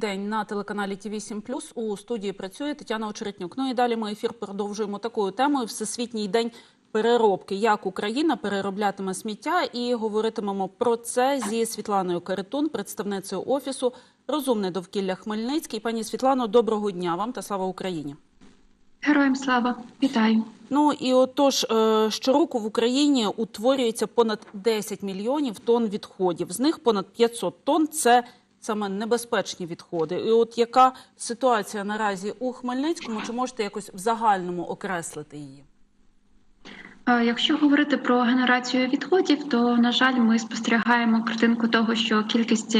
день на телеканалі ТІВІ 7 У студії працює Тетяна Очеретнюк. Ну і далі ми ефір продовжуємо такою темою Всесвітній день переробки. Як Україна перероблятиме сміття, і говоритимемо про це зі Світланою Каретун, представницею офісу Розумне довкілля Хмельницький. Пані Світлано, доброго дня вам та слава Україні. Героям слава, вітаю. Ну і отож, е, щороку в Україні утворюється понад 10 мільйонів тонн відходів. З них понад 500 тонн – це саме небезпечні відходи. І от яка ситуація наразі у Хмельницькому? Чи можете якось в загальному окреслити її? Якщо говорити про генерацію відходів, то на жаль, ми спостерігаємо картинку того, що кількість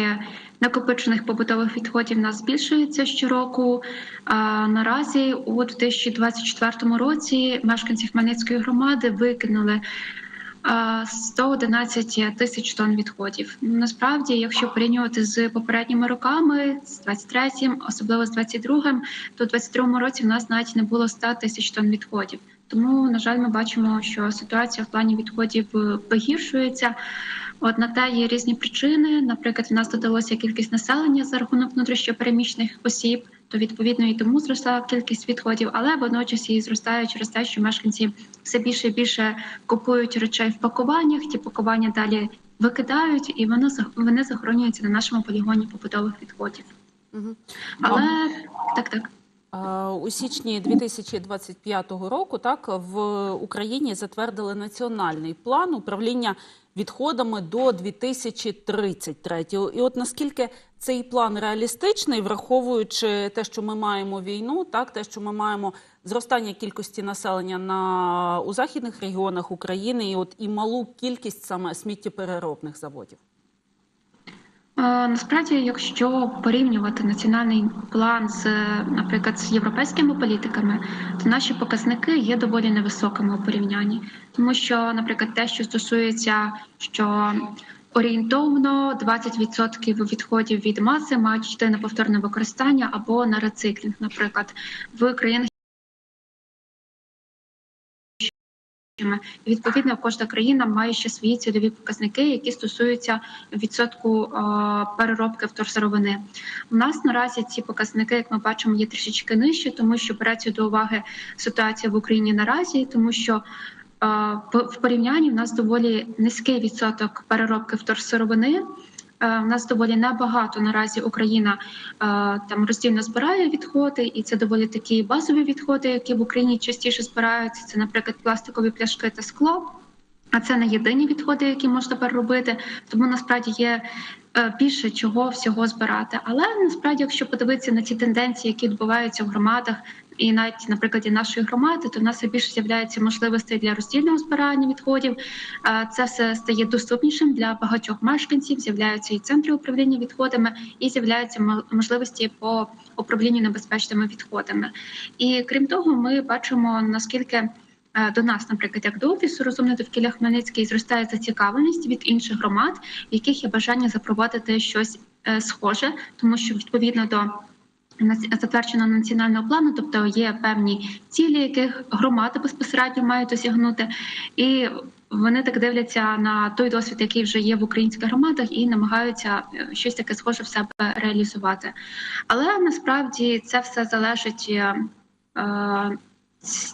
накопичених побутових відходів у нас збільшується щороку. А наразі у 2024 році мешканці Хмельницької громади викинули. А, 111 тисяч тонн відходів. Насправді, якщо порівнювати з попередніми роками, з 23-м, особливо з 22-м, то в 22-му році в нас навіть не було 100 тисяч тонн відходів. Тому, на жаль, ми бачимо, що ситуація в плані відходів е, погіршується. От на те є різні причини. Наприклад, в нас додалося кількість населення за рахунок внутрішньопереміщених осіб, то відповідно і тому зросла кількість відходів, але водночас і зростає через те, що мешканці все більше і більше купують речей в пакуваннях. Ті пакування далі викидають, і воно вони захоронюються на нашому полігоні побутових відходів. Угу. Але так, так. У січні 2025 року так в Україні затвердили національний план управління відходами до 2033. І от наскільки цей план реалістичний, враховуючи те, що ми маємо війну, так те, що ми маємо зростання кількості населення на у західних регіонах України, і от і малу кількість саме сміттєпереробних заводів. Е, Насправді, якщо порівнювати національний план з, наприклад, з європейськими політиками, то наші показники є доволі невисокими у порівнянні, тому що, наприклад, те, що стосується, що орієнтовно 20% відходів від маси мають йти на повторне використання або на рециклінг, наприклад, в країнах. І, Відповідно, кожна країна має ще свої цільові показники, які стосуються відсотку е, переробки вторсировини. У нас наразі ці показники, як ми бачимо, є трішечки нижчі, тому що береться до уваги ситуація в Україні наразі, тому що е, в- порівнянні в нас доволі низький відсоток переробки вторсировини. Е, У нас доволі небагато наразі Україна е, там роздільно збирає відходи, і це доволі такі базові відходи, які в Україні частіше збираються. Це, наприклад, пластикові пляшки та скло. А це не єдині відходи, які можна переробити. Тому насправді є е, більше чого всього збирати. Але насправді, якщо подивитися на ті тенденції, які відбуваються в громадах, і навіть на прикладі нашої громади, то в нас більше з'являється можливостей для роздільного збирання відходів. Це все стає доступнішим для багатьох мешканців. З'являються і центри управління відходами, і з'являються мо- можливості по управлінню небезпечними відходами. І крім того, ми бачимо наскільки. е, До нас, наприклад, як до офісу розумне довкілля Хмельницький зростає зацікавленість від інших громад, в яких є бажання запровадити щось е, схоже, тому що відповідно до затвердженого національного плану, тобто є певні цілі, яких громади безпосередньо мають досягнути, і вони так дивляться на той досвід, який вже є в українських громадах, і намагаються е, щось таке схоже в себе реалізувати. Але насправді це все залежить.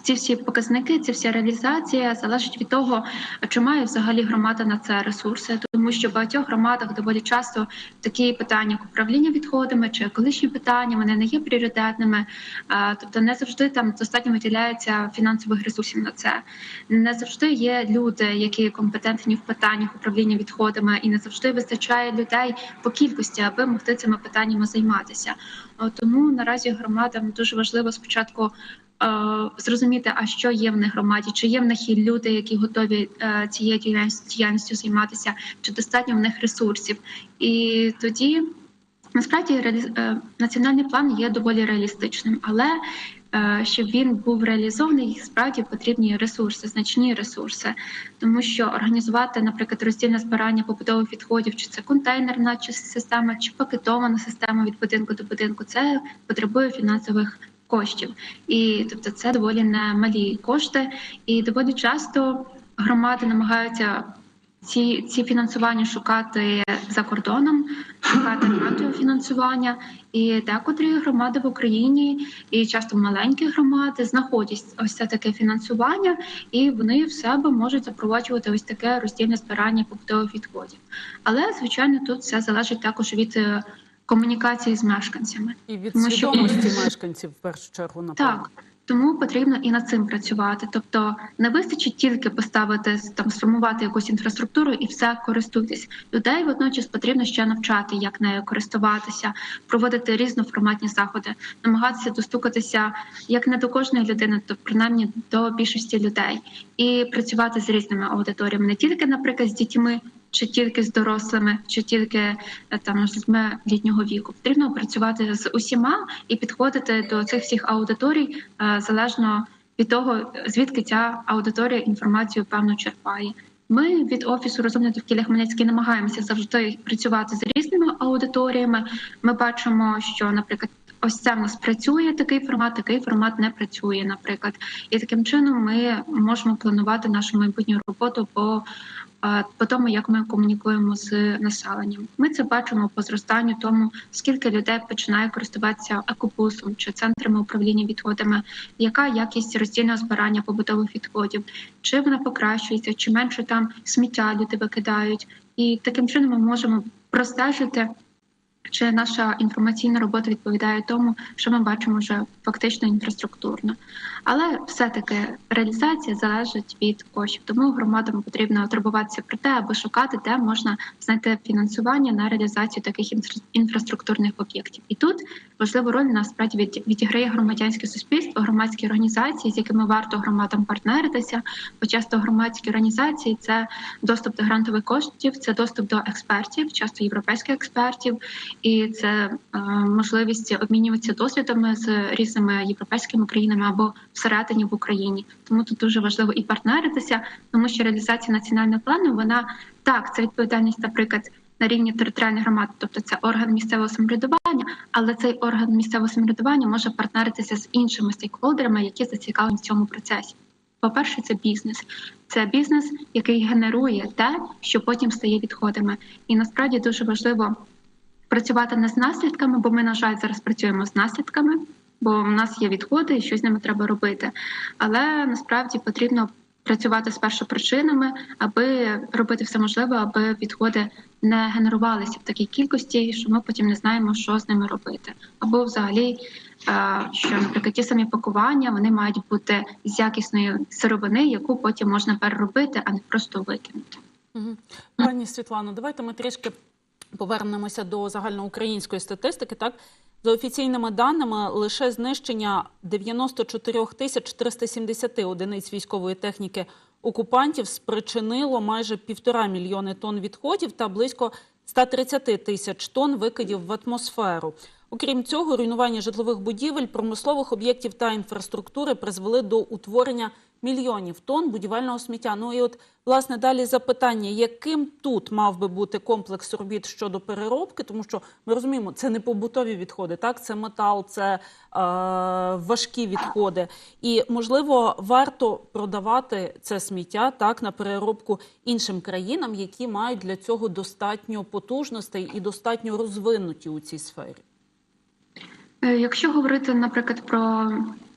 Ці всі показники, ці вся реалізація залежить від того, чи має взагалі громада на це ресурси, тому що в багатьох громадах доволі часто такі питання як управління відходами чи екологічні питання вони не є пріоритетними. Тобто не завжди там достатньо виділяється фінансових ресурсів на це. Не завжди є люди, які компетентні в питаннях управління відходами, і не завжди вистачає людей по кількості, аби могти цими питаннями займатися. Тому наразі громадам дуже важливо спочатку зрозуміти, а що є в них громаді, чи є в них люди, які готові е, цією діяльністю займатися, чи достатньо в них ресурсів. І тоді насправді е, національний план є доволі реалістичним, але е, щоб він був реалізований, справді потрібні ресурси, значні ресурси, тому що організувати, наприклад, роздільне збирання побутових відходів, чи це контейнерна чи система, чи пакетована система від будинку до будинку, це потребує фінансових коштів, і тобто це доволі немалі кошти, і доволі часто громади намагаються ці, ці фінансування шукати за кордоном, шукати грантове фінансування. І декотрі громади в Україні, і часто маленькі громади знаходять ось це таке фінансування, і вони в себе можуть запроваджувати ось таке роздільне збирання побутових відходів. Але звичайно, тут все залежить також від е, комунікації з мешканцями. І від Тому що- свідомості мешканців в першу чергу, напевно. Так. Тому потрібно і над цим працювати. Тобто не вистачить тільки поставити там сформувати якусь інфраструктуру і все користуйтесь. Людей водночас потрібно ще навчати, як нею користуватися, проводити різноформатні заходи, намагатися достукатися як не до кожної людини, то принаймні до більшості людей, і працювати з різними аудиторіями, не тільки, наприклад, з дітьми. Чи тільки з дорослими, чи тільки е, там з людьми літнього віку потрібно працювати з усіма і підходити до цих всіх аудиторій е, залежно від того, звідки ця аудиторія інформацію певно черпає. Ми від офісу розумне довкілля Хмельницький намагаємося завжди працювати з різними аудиторіями. Ми бачимо, що, наприклад, ось це в нас працює такий формат, такий формат не працює, наприклад. І таким чином ми можемо планувати нашу майбутню роботу по, по тому, як ми комунікуємо з населенням. Ми це бачимо по зростанню тому, скільки людей починає користуватися екобусом чи центрами управління відходами, яка якість роздільного збирання побутових відходів, чи вона покращується, чи менше там сміття люди викидають. І таким чином ми можемо простежити. Чи наша інформаційна робота відповідає тому, що ми бачимо вже фактично інфраструктурно, але все-таки реалізація залежить від коштів. Тому громадам потрібно турбуватися про те, аби шукати, де можна знайти фінансування на реалізацію таких інфра- інфраструктурних об'єктів. І тут важливу роль насправді від- відіграє громадянське суспільство, громадські організації, з якими варто громадам партнеритися. Бо часто громадські організації це доступ до грантових коштів, це доступ до експертів, часто європейських експертів і це е, можливість обмінюватися досвідами з різними європейськими країнами або всередині в Україні. Тому тут дуже важливо і партнеритися, тому що реалізація національного плану вона так, це відповідальність, наприклад. На рівні територіальних громад, тобто це орган місцевого самоврядування, але цей орган місцевого самоврядування може партнеритися з іншими стейкхолдерами, які зацікавлені в цьому процесі. По-перше, це бізнес. Це бізнес, який генерує те, що потім стає відходами. І насправді дуже важливо працювати не з наслідками, бо ми, на жаль, зараз працюємо з наслідками, бо в нас є відходи і що з ними треба робити. Але насправді потрібно працювати з першопричинами, аби робити все можливе, аби відходи не генерувалися в такій кількості, що ми потім не знаємо, що з ними робити. Або взагалі, е, що, наприклад, ті самі пакування вони мають бути з якісної сировини, яку потім можна переробити, а не просто викинути. Пані Світлано, давайте ми трішки повернемося до загальноукраїнської статистики. Так, за офіційними даними, лише знищення 94 тисяч 470 одиниць військової техніки окупантів спричинило майже півтора мільйони тонн відходів та близько 130 тисяч тонн викидів в атмосферу. Окрім цього, руйнування житлових будівель, промислових об'єктів та інфраструктури призвели до утворення мільйонів тонн будівельного сміття. Ну і от власне далі запитання, яким тут мав би бути комплекс робіт щодо переробки, тому що ми розуміємо, це не побутові відходи, так це метал, це е, важкі відходи, і можливо варто продавати це сміття так на переробку іншим країнам, які мають для цього достатньо потужностей і достатньо розвинуті у цій сфері. Е, Якщо говорити, наприклад, про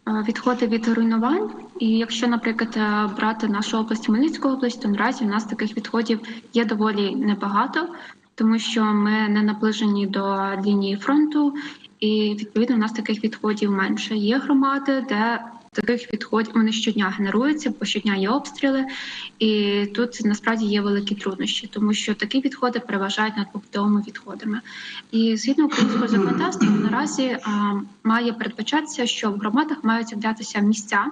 е, відходи від руйнувань, і якщо, наприклад, е, брати нашу область Хмельницьку область, то наразі в нас таких відходів є доволі небагато, тому що ми не наближені до лінії фронту, і відповідно у нас таких відходів менше. Є громади, де таких відходів вони щодня генеруються, бо щодня є обстріли, і тут насправді є великі труднощі, тому що такі відходи переважають над побутовими відходами. І згідно українського законодавства, наразі а, має передбачатися, що в громадах мають являтися місця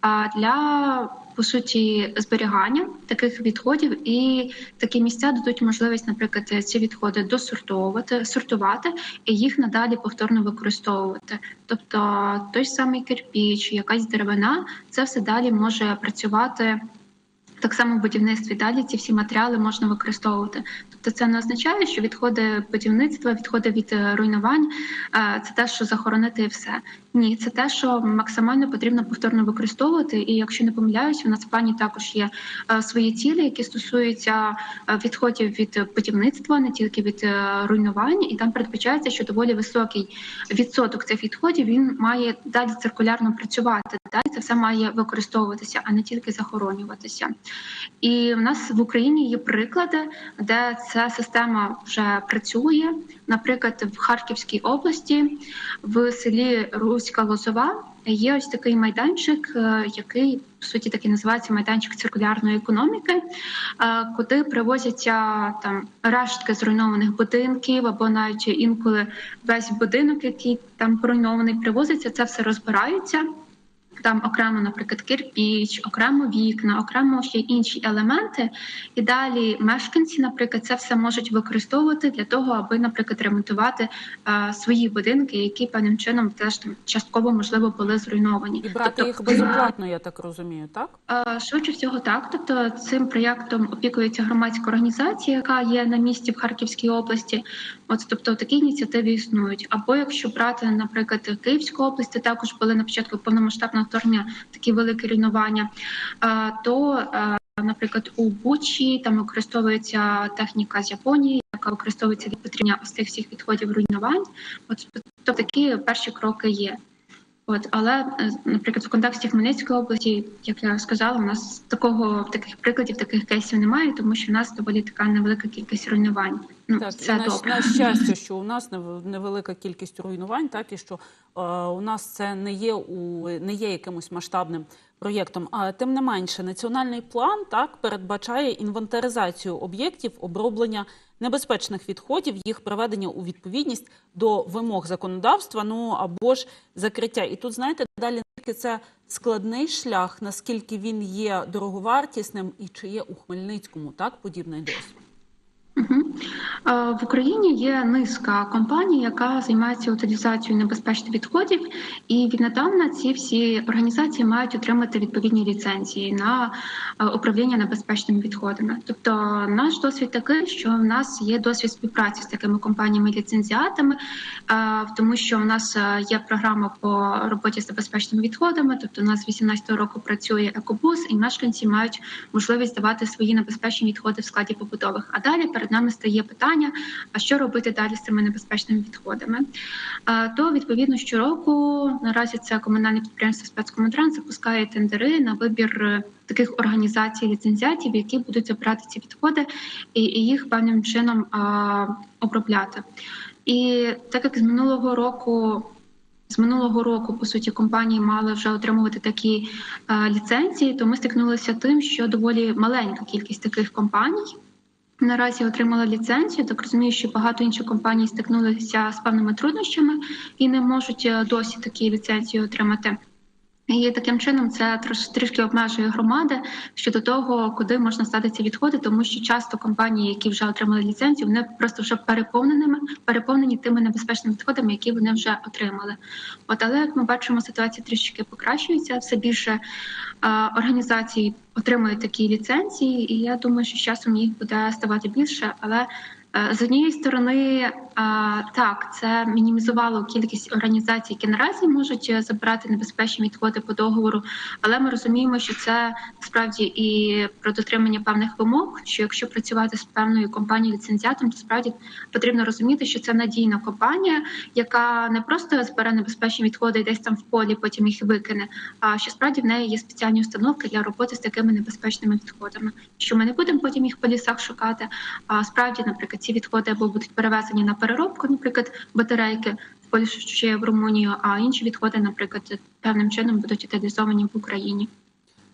а, для по суті зберігання таких відходів, і такі місця дадуть можливість, наприклад, ці відходи досортовувати, сортувати і їх надалі повторно використовувати. Тобто той самий кирпіч, якась деревина, це все далі може працювати Так само в будівництві далі ці всі матеріали можна використовувати. Тобто це не означає, що відходи будівництва, відходи від е, руйнувань е, це те, що захоронити і все. Ні, це те, що максимально потрібно повторно використовувати. І якщо не помиляюсь, у нас в плані також є е, свої цілі, які стосуються відходів від будівництва, не тільки від руйнувань, і там передбачається, що доволі високий відсоток цих відходів він має далі циркулярно працювати. Далі це все має використовуватися, а не тільки захоронюватися. І в нас в Україні є приклади, де ця система вже працює. Наприклад, в Харківській області, в селі Руська Лозова, є ось такий майданчик, е, який в суті таки називається майданчик циркулярної економіки, е, куди привозяться там рештки зруйнованих будинків, або навіть інколи весь будинок, який там поруйнований, привозиться, це все розбирається. Там окремо, наприклад, кирпіч, окремо вікна, окремо ще інші елементи. І далі мешканці, наприклад, це все можуть використовувати для того, аби, наприклад, ремонтувати е, свої будинки, які певним чином теж там частково можливо були зруйновані. І брати їх безоплатно, я так розумію, так? Е, Швидше всього так. Тобто цим проєктом опікується громадська організація, яка є на місці в Харківській області. От тобто такі ініціативи існують. Або якщо брати, наприклад, Київську область, де також були на початку повномасштабного вторгнення такі великі руйнування, то е, Наприклад, у Бучі там використовується техніка з Японії, яка використовується для потрібня ось цих всіх відходів руйнувань. От тобто такі перші кроки є. От, але, е, наприклад, в контексті Хмельницької області, як я сказала, у нас такого таких прикладів, таких кейсів немає, тому що в нас доволі така невелика кількість руйнувань. Ну Так, це на, добре. на щастя, що у нас невелика кількість руйнувань, так і що е, у нас це не є у не є якимось масштабним проєктом. А тим не менше, національний план так передбачає інвентаризацію об'єктів оброблення небезпечних відходів, їх приведення у відповідність до вимог законодавства, ну або ж закриття. І тут знаєте, далі це складний шлях, наскільки він є дороговартісним, і чи є у Хмельницькому так подібний досвід. В Україні є низка компаній, яка займається утилізацією небезпечних відходів, і віднедавна ці всі організації мають отримати відповідні ліцензії на е, управління небезпечними відходами. Тобто, наш досвід такий, що в нас є досвід співпраці з такими компаніями-ліцензіатами, е, тому що в нас е, є програма по роботі з небезпечними відходами. Тобто, у нас з 18 року працює екобус, і мешканці мають можливість здавати свої небезпечні відходи в складі побутових. А далі перед нами стає питання: а що робити далі з цими небезпечними відходами? То відповідно щороку наразі це комунальне підприємство спецкомунтранс запускає тендери на вибір е, таких організацій ліцензіатів, які будуть забирати ці відходи і їх певним чином обробляти. І так як з минулого року. З минулого року, по суті, компанії мали вже отримувати такі е, ліцензії, то ми стикнулися тим, що доволі маленька кількість таких компаній наразі отримала ліцензію. Так розумію, що багато інших компаній стикнулися з певними труднощами і не можуть е, досі такі ліцензії отримати. І таким чином це трішки обмежує громади щодо того, куди можна стати ці відходи, тому що часто компанії, які вже отримали ліцензію, вони просто вже переповненими, переповнені тими небезпечними відходами, які вони вже отримали. От але як ми бачимо, ситуація трішки покращується. Все більше е, організацій отримують такі ліцензії, і я думаю, що з часом їх буде ставати більше, але З однієї сторони, е, так, це мінімізувало кількість організацій, які наразі можуть е, забирати небезпечні відходи по договору, але ми розуміємо, що це справді і про дотримання певних вимог. Що якщо працювати з певною компанією ліцензіатом, то справді потрібно розуміти, що це надійна компанія, яка не просто збере небезпечні відходи десь там в полі, потім їх викине. А що справді в неї є спеціальні установки для роботи з такими небезпечними відходами. Що ми не будемо потім їх по лісах шукати. А справді, наприклад, ці відходи або будуть перевезені на переробку, наприклад, батарейки в Польщу чи в Румунію, а інші відходи, наприклад, певним чином будуть утилізовані в Україні.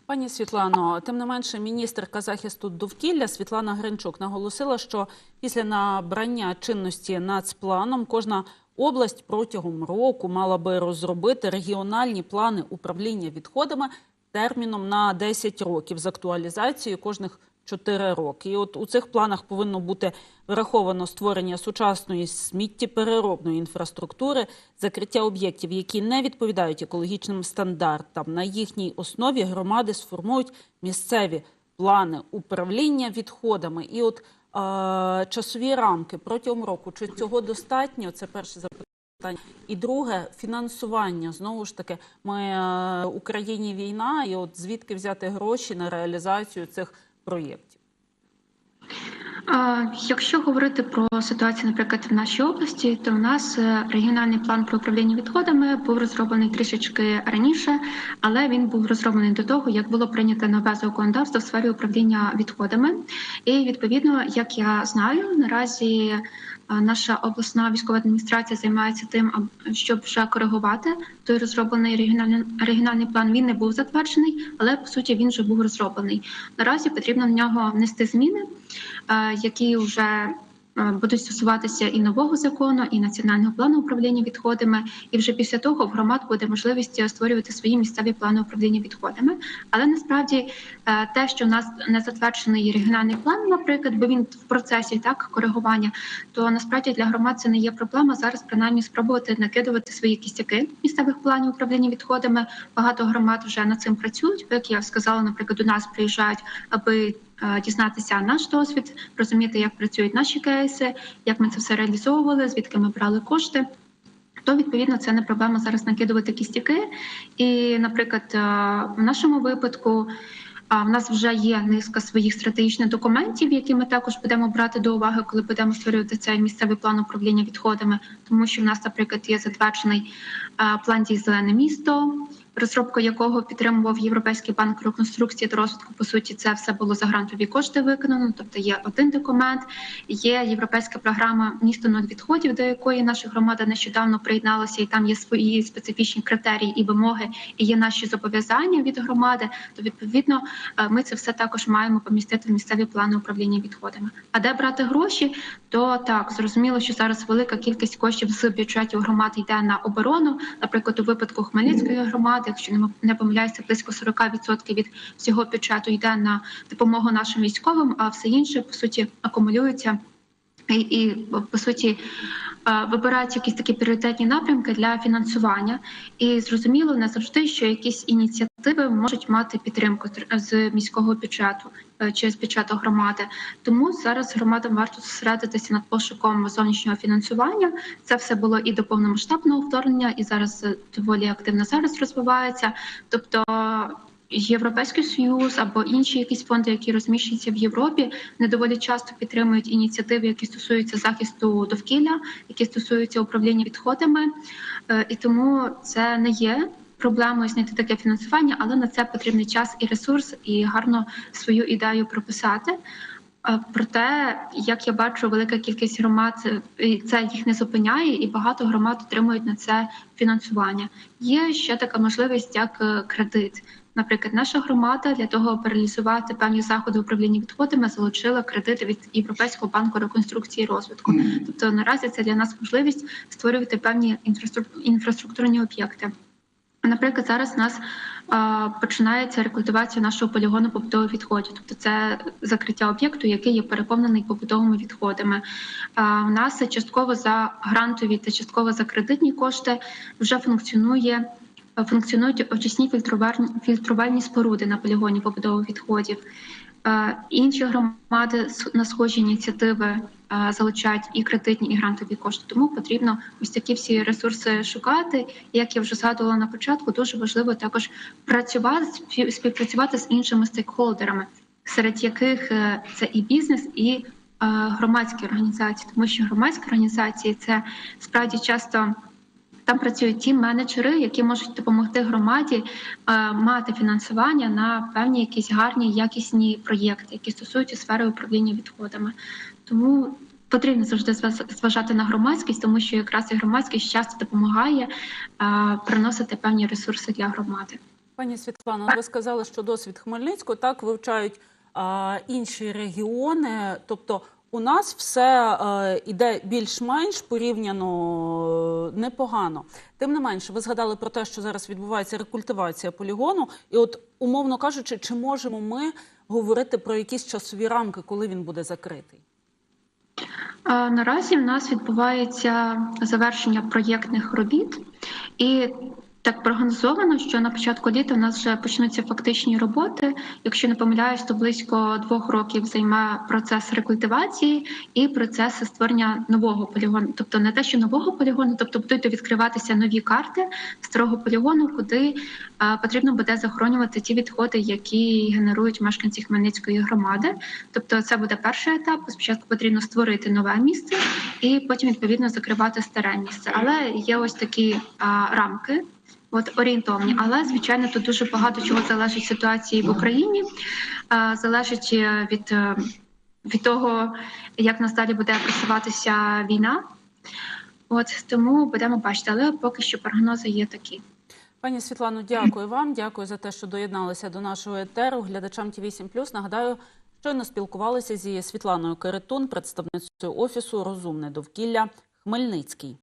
Пані Світлано, тим не менше, міністерка захисту довкілля Світлана Гринчук наголосила, що після набрання чинності нацпланом кожна область протягом року мала би розробити регіональні плани управління відходами терміном на 10 років з актуалізацією кожних 4 роки. І от у цих планах повинно бути враховано створення сучасної сміттєпереробної інфраструктури, закриття об'єктів, які не відповідають екологічним стандартам. На їхній основі громади сформують місцеві плани управління відходами. І от е, часові рамки протягом року, чи цього достатньо? Це перше запитання. І друге фінансування. Знову ж таки, ми е, Україні війна, і от звідки взяти гроші на реалізацію цих проєктів? Якщо говорити про ситуацію, наприклад, в нашій області, то в нас е, регіональний план про управління відходами був розроблений трішечки раніше, але він був розроблений до того, як було прийнято нове законодавство в сфері управління відходами. І відповідно, як я знаю, наразі наша обласна військова адміністрація займається тим, щоб вже коригувати той розроблений регіональний регіональний план. Він не був затверджений, але по суті він вже був розроблений. Наразі потрібно в нього внести зміни е, які вже будуть стосуватися і нового закону, і національного плану управління відходами. І вже після того в громад буде можливість створювати свої місцеві плани управління відходами. Але насправді е, те, що в нас не затверджений регіональний план, наприклад, бо він в процесі так коригування, то насправді для громад це не є проблема зараз. Принаймні спробувати накидувати свої кістяки місцевих планів управління відходами. Багато громад вже над цим працюють. Як я сказала, наприклад, до нас приїжджають, аби е, дізнатися наш досвід, розуміти, як працюють наші кейси, як ми це все реалізовували, звідки ми брали кошти. То відповідно це не проблема зараз накидувати кістяки. І, наприклад, е, в нашому випадку. А в нас вже є низка своїх стратегічних документів, які ми також будемо брати до уваги, коли будемо створювати цей місцевий план управління відходами, тому що в нас, наприклад, є затверджений е, план дій зелене місто, розробку якого підтримував Європейський банк реконструкції та розвитку. По суті, це все було за грантові кошти виконано. Тобто є один документ, є європейська програма місто ноль відходів, до якої наша громада нещодавно приєдналася, і там є свої специфічні критерії і вимоги, і є наші зобов'язання від громади. То відповідно е, ми це все також маємо помістити в місцеві плани управління відходами. А де брати гроші? То так зрозуміло, що зараз велика кількість коштів з бюджетів громад йде на оборону. Наприклад, у випадку Хмельницької громади, якщо не помиляюся, близько 40% від всього бюджету йде на допомогу нашим військовим, а все інше по суті акумулюється. І, і по суті е, вибирають якісь такі пріоритетні напрямки для фінансування. І зрозуміло не завжди, що якісь ініціативи можуть мати підтримку з міського бюджету е, чи бюджету громади. Тому зараз громадам варто зосередитися над пошуком зовнішнього фінансування. Це все було і до повномасштабного вторгнення, і зараз е, доволі активно зараз розвивається. Тобто. Європейський союз або інші якісь фонди, які розміщуються в Європі, не доволі часто підтримують ініціативи, які стосуються захисту довкілля, які стосуються управління відходами, Е, і тому це не є проблемою знайти таке фінансування, але на це потрібний час і ресурс, і гарно свою ідею прописати. Е, Проте, як я бачу, велика кількість громад е, це їх не зупиняє, і багато громад отримують на це фінансування. Є ще така можливість, як е, кредит. Наприклад, наша громада для того, аби реалізувати певні заходи управління відходами, залучила кредити від Європейського банку реконструкції і розвитку. Тобто наразі це для нас можливість створювати певні інфраструк- інфраструктурні об'єкти. Наприклад, зараз у нас а, починається рекультивація нашого полігону побутових відходів, тобто це закриття об'єкту, який є переповнений побутовими відходами. А, у нас частково за грантові та частково за кредитні кошти вже функціонує. Функціонують очисні фільтрувальні, фільтрувальні споруди на полігоні побудових відходів. Інші громади на схожі ініціативи залучають і кредитні, і грантові кошти. Тому потрібно ось такі всі ресурси шукати. Як я вже згадувала на початку, дуже важливо також працювати спів- співпрацювати з іншими стейкхолдерами, серед яких е, це і бізнес, і е, громадські організації, тому що громадські організації це справді часто. Там працюють ті менеджери, які можуть допомогти громаді е, мати фінансування на певні якісь гарні якісні проєкти, які стосуються сфери управління відходами. Тому потрібно завжди зваж- зважати на громадськість, тому що якраз і громадськість часто допомагає е, приносити певні ресурси для громади. Пані Світлано, ви сказали, що досвід Хмельницького так вивчають а, інші регіони. Тобто у нас все е, іде більш-менш порівняно е, непогано. Тим не менше, ви згадали про те, що зараз відбувається рекультивація полігону. І от, умовно кажучи, чи можемо ми говорити про якісь часові рамки, коли він буде закритий? Наразі в нас відбувається завершення проєктних робіт, і Так прогнозовано, що на початку літа у нас вже почнуться фактичні роботи. Якщо не помиляюсь, то близько двох років займе процес рекультивації і процес створення нового полігону. Тобто не те, що нового полігону, тобто будуть відкриватися нові карти старого полігону, куди е, потрібно буде захоронювати ті відходи, які генерують мешканці Хмельницької громади. Тобто, це буде перший етап. Спочатку потрібно створити нове місце, і потім відповідно закривати старе місце. Але є ось такі а, рамки. От орієнтовні, але звичайно тут дуже багато чого залежить ситуації в Україні, е, залежить е, від, е, від того, як нас далі буде просуватися війна. От тому будемо бачити, але поки що прогнози є такі. Пані Світлано, дякую вам. Дякую за те, що доєдналися до нашого етеру. Глядачам ТВ 7 Нагадаю, щойно спілкувалися зі Світланою Киритун, представницею офісу Розумне довкілля Хмельницький.